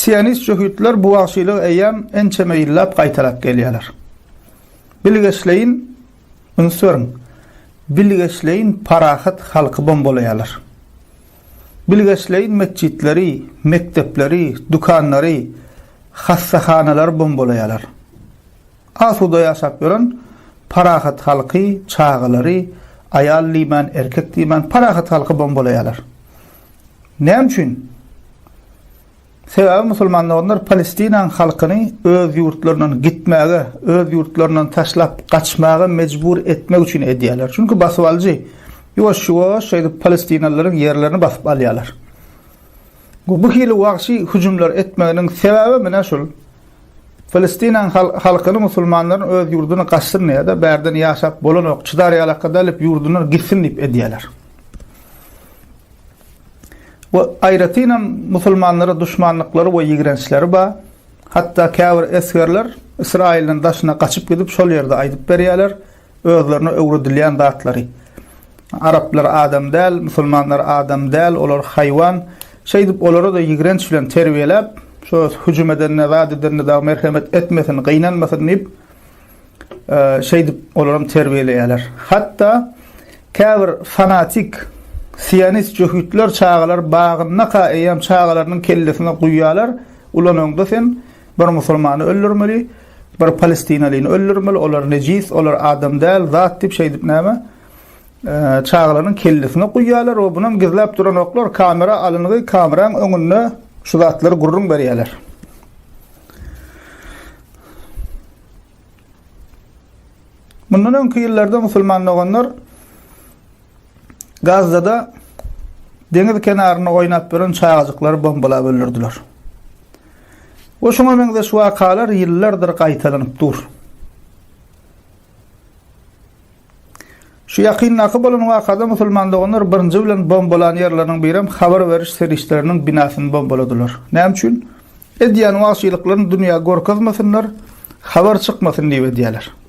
Siyanist şöhütler bu vasılı eyyam ençeme illab qaytalap geliyalar. Bilgeçleyin, ünsörün, bilgeçleyin parahat halkıbın bolayalar. Bilgeçleyin meccitleri, mektepleri, dukanları, hassahaneler bun bolayalar. Asuda yaşap yoran, parahat halkı, çağıları, ayal liman, erkek liman, parahat halkı bun bolayalar. Ne için? Sebebi musulmanlar Palestinan halkyny öz ýurtlarynyň gitmäge, öz ýurtlarynyň taşlap gaçmagy mejbur etmek üçin edýärler. Çünki basyp aljy. Ýoş ýoş şeýle Palestinalylaryň ýerlerini basyp alýarlar. Bu hili wagşy hüjümler etmeginiň sebebi mene şol. Palestinan halkyny musulmanlaryň öz ýurduny gaçdyrny ýa-da bärden ýaşap bolan okçylar ýalaka dalyp ýurduny gitsin diýip edýärler. Bu ayretiyle musulmanlara düşmanlıkları ve yigrençleri ba. Hatta käbir eskerler İsrail'in daşına kaçıp gidip şol yerde aydıp berýärler Özlerini öwredilýän dağıtları. Araplar adam del, musulmanlar adam del, olar hayvan. Şey dip olara da yigrenç bilen terbiyelep, şo hücum edenne, vaad edenne da merhamet etmesin, gynanmasın deyip e, şey dip olaram terbiyeler. Hatta käbir fanatik siyanist jöhütler çağalar bağınna ka eýam çağalarynyň kellesine guýýalar. Ulan öňde sen bir musulmany öldürmeli, bir Palestinalyny öldürmeli, olar necis, olar adam däl, zat dip şey dip näme? Çağalarynyň kellesine guýýalar. O bunam gizläp duran oklar kamera alıngy, kameran öňünde şu zatlar gurrun berýärler. Bundan öňki ýyllarda Gazda da deniz kenarına oynap beren çayacıkları bombala bölürdüler. O şuna mengde şu vakalar yıllardır kaytalanıp dur. Şu yakin nakı bolan vakada musulmanda onlar birinci bilen bombalan yerlerinin birem haber veriş serişlerinin binasını bombaladılar. Nem için? Ediyan vasiyliklerin dünya gorkazmasınlar, haber çıkmasın diye diyalar.